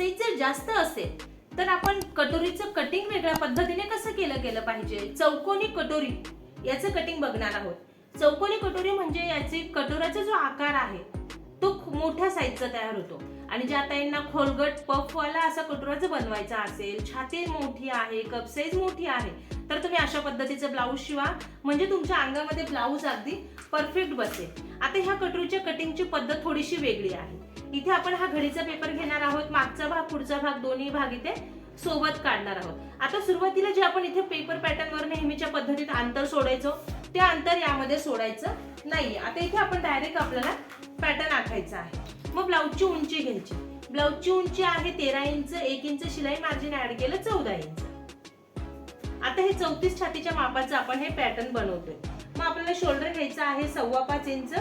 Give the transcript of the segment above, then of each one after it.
Size जर जास्त असेल तर आपण कटोरीचं कटिंग वेगळ्या पद्धतीने कसं केलं गेलं पाहिजे? चौकोनी कटोरी याचं कटिंग बघणार आहोत. चौकोनी कटोरी म्हणजे याची कटोऱ्याचा जो आकार आहे तो खूप मोठ्या साईजचा तयार होतो. आणि ज्या ताईंना खोलगट पफवाला असा कटोरा बनवायचा असेल छाती मोठी आहे कप साईज मोठी आहे तर तुम्ही अशा पद्धतीचं ब्लाऊज शिवा. म्हणजे तुमच्या अंगामध्ये ब्लाऊज अगदी परफेक्ट बसेल. आता ह्या कटोरीच्या कटिंगची पद्धत थोडीशी वेगळी आहे. इथे आपण हा घडीचा पेपर घेणार आहोत. मागचा भाग पुढचा भाग दोन्ही भाग इथे सोबत काढणार आहोत. आता सुरुवातीला जे आपण इथे पेपर पॅटर्न वर नेहमीच्या पद्धतीत अंतर सोडायचो ते अंतर यामध्ये सोडायचं नाही आता इथे आपण डायरेक्ट आपल्याला पॅटर्न आखायचा आहे. मग ब्लाऊजची उंची घ्यायची. ब्लाऊजची उंची आहे तेरा इंच एक इंच शिलाई मार्जिन ऍड केलं चौदा इंच. आता हे चौतीस छातीच्या मापाचं आपण हे पॅटर्न बनवतोय. मग आपल्याला शोल्डर घ्यायचा आहे सव्वा पाच इंच.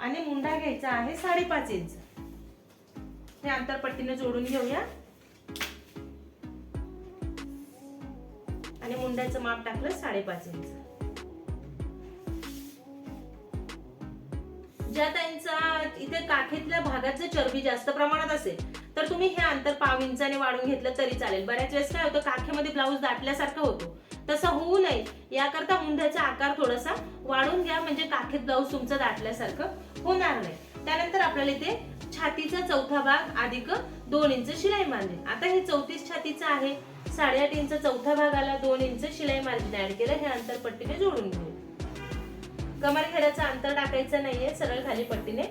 आणि मुंडा घ्यायचा आहे साडेपाच इंच. हे अंतर पट्टीने जोडून घेऊया. आणि मुंड्याचं माप टाकलं साडेपाच इंच. ज्या त्यांचा इथे काखेतल्या भागात जर चरबी जास्त प्रमाणात असेल तर तुम्ही हे अंतर पाव इंचाने वाढून घेतलं तरी चालेल. बऱ्याच वेळेस काय होतं काखेमध्ये ब्लाऊज दाटल्यासारखं होतो. तसं होऊ नये याकरता उंध्याचा आकार थोडासा वाढून घ्या म्हणजे काखेत ब्लाऊज तुमचं दाटल्यासारखं होणार नाही. त्यानंतर आपल्याला इथे छातीचा चौथा भाग अधिक दोन इंच शिलाई मारली आता हे चौतीस छातीचं आहे. साडेआठ इंच चौथा भागाला दोन इंच शिलाई मार्जिन ऍड केलं हे अंतर पट्टीने जोडून घेऊ कमरखेड्याचं अंतर टाकायचं नाहीये सरळ खाली पट्टीने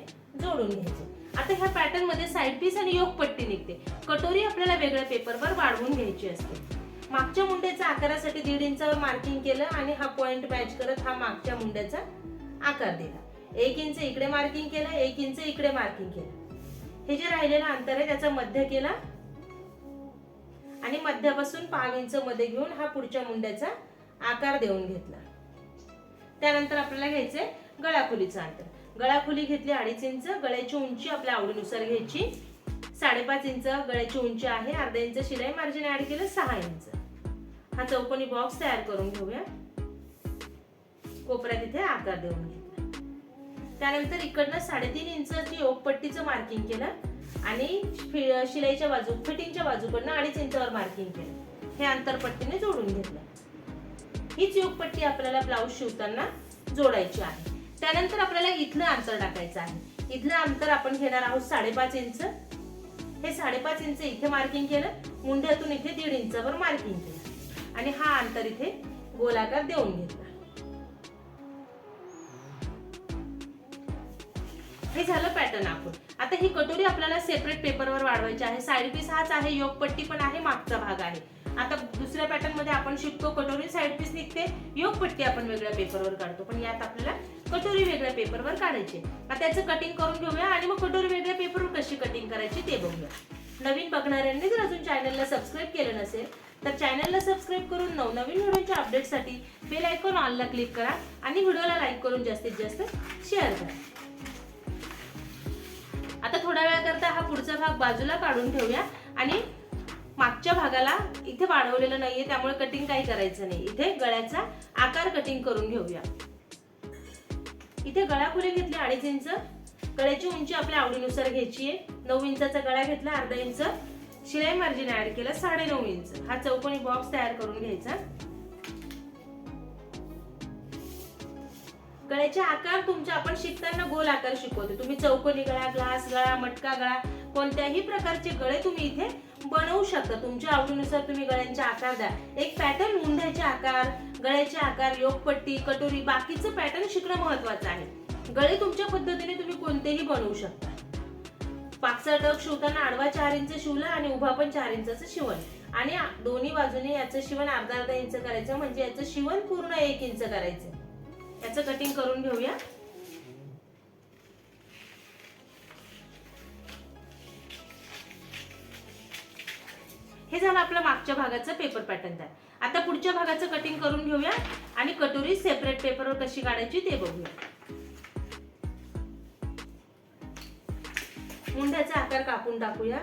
जोडून घ्यायचे. आता ह्या पॅटर्नमध्ये साईड पीस आणि योग पट्टी निघते. कटोरी आपल्याला वेगळ्या पेपरवर वाढवून घ्यायची असते. मागच्या मुंड्याच्या आकारासाठी दीड इंच मार्किंग केलं आणि हा पॉइंट मॅच करत हा मागच्या मुंड्याचा आकार दिला. एक इंच इकडे मार्किंग केलं एक इंच इकडे मार्किंग केलं. हे जे राहिलेलं अंतर आहे त्याचा मध्य केला आणि मध्यापासून पाव इंच मध्ये घेऊन हा पुढच्या मुंड्याचा आकार देऊन घेतला. त्यानंतर आपल्याला घ्यायचंय गळाखोलीचं अंतर गळाखोली घेतली अडीच इंच गळ्याची उंची आपल्या आवडीनुसार घ्यायची. साडेपाच इंच गळ्याची उंची आहे अर्धा इंच शिलाई मार्जिन ऍड केलं सहा इंच. हा चौकोनी बॉक्स तयार करून घेऊया. कोपऱ्यात इथे आकार देऊन घेतला. त्यानंतर इकडनं साडेतीन इंच ओकपट्टीचं मार्किंग केलं आणि शिलाईच्या बाजू फिटिंगच्या बाजूकडनं अडीच इंचावर मार्किंग केलं. हे अंतरपट्टीने जोडून घेतलं. हीच योगपट्टी आपल्याला ब्लाऊज शिवताना जोडायची आहे. त्यानंतर आपल्याला इथलं अंतर टाकायचं आहे. इथलं अंतर आपण घेणार आहोत साडेपाच इंच. हे साडेपाच इंच इथे मार्किंग केलं. मुंड्यातून इथे दीड इंचावर मार्किंग केलं. आणि हा अंतर इथे गोलाकार देऊन घेतला. हे झालं पॅटर्न आपण. आता ही कटोरी आपल्याला सेपरेट पेपरवर वाढवायची आहे. साईड पीस हाच आहे योगपट्टी पण आहे मागचा भाग आहे. आता दुसऱ्या पॅटर्नमध्ये आपण शिकतो कटोरी साईड पीस निघते. योगपट्टी आपण वेगळ्या पेपरवर काढतो. पण यात आपल्याला कटोरी वेगळ्या पेपरवर काढायची आता त्याचं कटिंग करून घेऊया आणि मग कटोरी वेगळ्या पेपरवर कशी कटिंग करायची ते बघूया. नवीन बघणाऱ्यांनी जर अजून चॅनलला सबस्क्राईब केलं नसेल तर चॅनलला सबस्क्राईब करून नवनवीन व्हिडिओच्या अपडेटसाठी बेल आयकॉन ऑनला क्लिक करा आणि व्हिडिओला लाईक करून जास्तीत जास्त शेअर करा. आता थोड्या वेळाकरता हा पुढचा भाग बाजूला काढून ठेवूया आणि मागच्या भागाला इथे वाढवलेलं नाहीये त्यामुळे कटिंग काही करायचं नाही. इथे गळ्याचा आकार कटिंग करून घेऊया. इथे गळा खुले घेतली अडीच इंच. गळ्याची उंची आपल्या आवडीनुसार घ्यायची आहे नऊ इंचाचा गळा घेतला अर्धा इंच. शिलाई मार्जिन ऍड केलं साडे नऊ इंच. हा चौकोनी बॉक्स तयार करून घ्यायचा. गळ्याचे आकार तुमचे आपण शिकताना गोल आकार शिकवतो. तुम्ही चौकोनी गळा ग्लास गळा मटका गळा कोणत्याही प्रकारचे गळे तुम्ही इथे बनवू शकता. तुमच्या आवडीनुसार तुम्ही गळ्यांचे आकार द्या. एक पॅटर्न मुंढ्याचे आकार गळ्याचे आकार योगपट्टी कटोरी बाकीचं पॅटर्न शिकणं महत्वाचं आहे. गळे तुमच्या पद्धतीने तुम्ही कोणतेही बनवू शकता. पाकचा टक शिवताना आडवा चार इंच शिवला आणि उभा पण चार इंचाचं शिवण. आणि दोन्ही बाजूने याचं शिवण अर्धा अर्धा इंच करायचं म्हणजे याचं शिवण पूर्ण एक इंच करायचं. याचं कटिंग करून घेऊया. हे झालं आपलं मागच्या भागाचं पेपर पॅटर्न तयार. आता पुढच्या भागाचं कटिंग करून घेऊया आणि कटोरी सेपरेट पेपरवर कशी काढायची ते बघूया. मुंड्याचा आकार कापून टाकूया.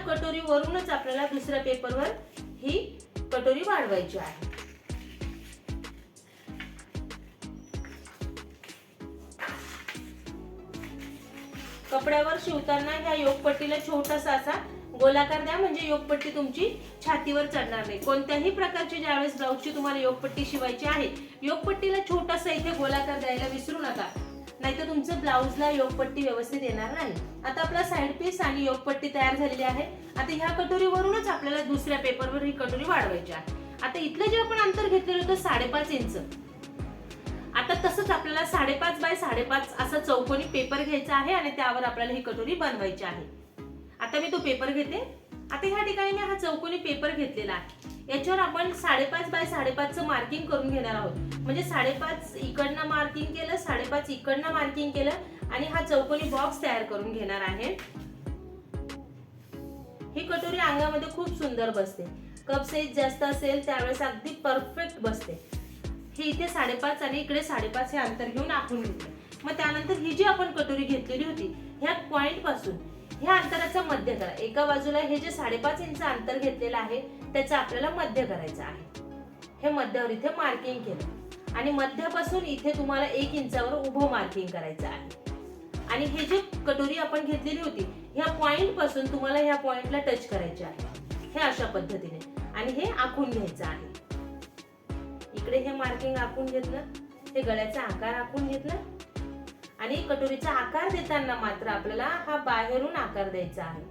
ह्या कटोरी वरूनच आपल्याला दुसऱ्या पेपरवर ही कटोरी वाढवायची आहे. कपड्यावर शिवताना ह्या योगपट्टीला छोटासा असा गोलाकार द्या म्हणजे योगपट्टी तुमची छातीवर चढणार नाही. कोणत्याही प्रकारची ज्यावेळेस ब्लाऊजची तुम्हाला योगपट्टी शिवायची आहे योगपट्टीला छोटासा इथे गोलाकार द्यायला विसरू नका. नाहीतर तुमचं ब्लाऊजला योगपट्टी व्यवस्थित येणार नाही. आता आपला साइड पीस आणि योगपट्टी तयार झालेली आहे. आता ह्या कटोरीवरूनच आपल्याला दुसऱ्या पेपरवर ही कटोरी वाढवायची आहे. आता इथलं जे आपण अंतर घेतलेलं होतं साडेपाच इंच. आता तसंच आपल्याला साडेपाच बाय साडेपाच असा चौकोनी पेपर घ्यायचा आहे आणि त्यावर आपल्याला ही कटोरी बनवायची आहे. आता मी तो पेपर घेते. आता ह्या ठिकाणी मी हा चौकोनी पेपर घेतलेला आहे. याच्यावर आपण साडेपाच बाय साडेपाचचं मार्किंग करून घेणार आहोत. म्हणजे साडेपाच इकडनं मार्किंग केलं साडेपाच इकडनं मार्किंग केलं आणि हा चौकोनी बॉक्स तयार करून घेणार आहे. ही कटोरी अंगामध्ये खूप सुंदर बसते. कप साईज जास्त असेल त्यावेळेस अगदी परफेक्ट बसते. हे इथे साडेपाच आणि इकडे साडेपाच हे अंतर घेऊन आखून घेतलं मग त्यानंतर ही जी आपण कटोरी घेतलेली होती ह्या पॉइंटपासून ह्या अंतराचा मध्य करा. एका बाजूला हे जे साडेपाच इंच अंतर घेतलेलं आहे त्याचा आपल्याला मध्य करायचं आहे. हे मध्यावर इथे मार्किंग केलं. आणि मध्यापासून इथे तुम्हाला एक इंचावर उभं मार्किंग करायचं आहे. आणि हे जे कटोरी आपण घेतलेली होती ह्या पॉइंटपासून तुम्हाला ह्या पॉइंटला टच करायचे आहे. हे अशा पद्धतीने. आणि हे आखून घ्यायचं आहे. इकडे हे मार्किंग आखून घेतलं. हे गळ्याचा आकार आखून घेतला. आणि कटोरीचा आकार देताना मात्र आपल्याला हा बाहेरून आकार द्यायचा आहे.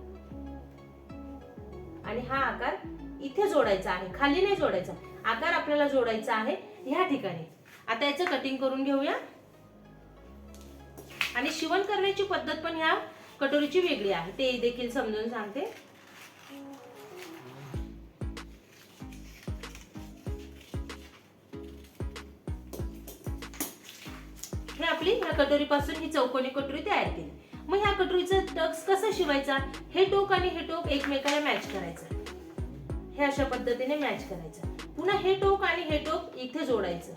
आणि हा आकार इथे जोडायचा आहे खाली नाही जोडायचा. आकार आपल्याला जोडायचा आहे ह्या ठिकाणी. आता याचं कटिंग करून घेऊया. आणि शिवण करण्याची पद्धत पण ह्या कटोरीची वेगळी आहे. ते देखील समजून सांगते. हे आपली ह्या कटोरीपासून ही चौकोनी कटोरी तयार केली. मग ह्या कटोरीचं टक्स कसं शिवायचा? हे टोक आणि हे टोक एकमेकाला मॅच करायचं. हे अशा पद्धतीने मॅच करायचं. पुन्हा हे टोक आणि हे टोक इथे जोडायचं.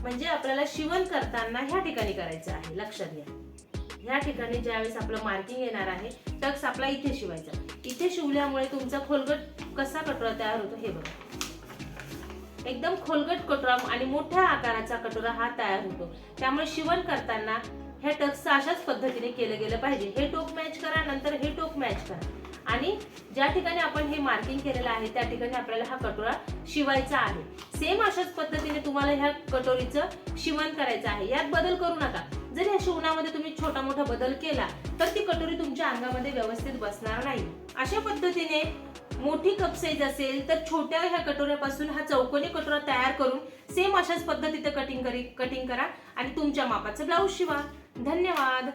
म्हणजे आपल्याला शिवण करताना ह्या ठिकाणी करायचं आहे. लक्षात घ्या. ह्या ठिकाणी ज्यावेळेस आपलं मार्किंग येणार आहे टक्स आपला इथे शिवायचा. इथे शिवल्यामुळे तुमचा खोलगट कसा कटोरा तयार होतो हे बघा. एकदम खोलगट कटोरा आणि मोठ्या आकाराचा कटोरा हा तयार होतो. त्यामुळे शिवण करताना ह्या टक्स अशाच पद्धतीने केलं गेलं पाहिजे. हे टोक मॅच करा नंतर हे टोक मॅच करा. ज्या ठिकाणी आपण हे मार्किंग केलेलं आहे त्या ठिकाणी आपल्याला हा कटोरा शिवायचा आहे. सेम अशाच पद्धतीने तुम्हाला ह्या कटोरीचं शिवण करायचं आहे. यात बदल करू नका. जर या शिवणामध्ये तुम्ही छोटा मोठा बदल केला तर ती कटोरी तुमच्या अंगामध्ये व्यवस्थित बसणार नाही. अशा पद्धतीने मोठी कप साईज असेल तर छोट्या ह्या कटोऱ्यापासून हा चौकोनी कटोरा तयार करून सेम अशाच पद्धतीने कटिंग करी कटिंग करा आणि तुमच्या मापाचं ब्लाऊज शिवा. धन्यवाद.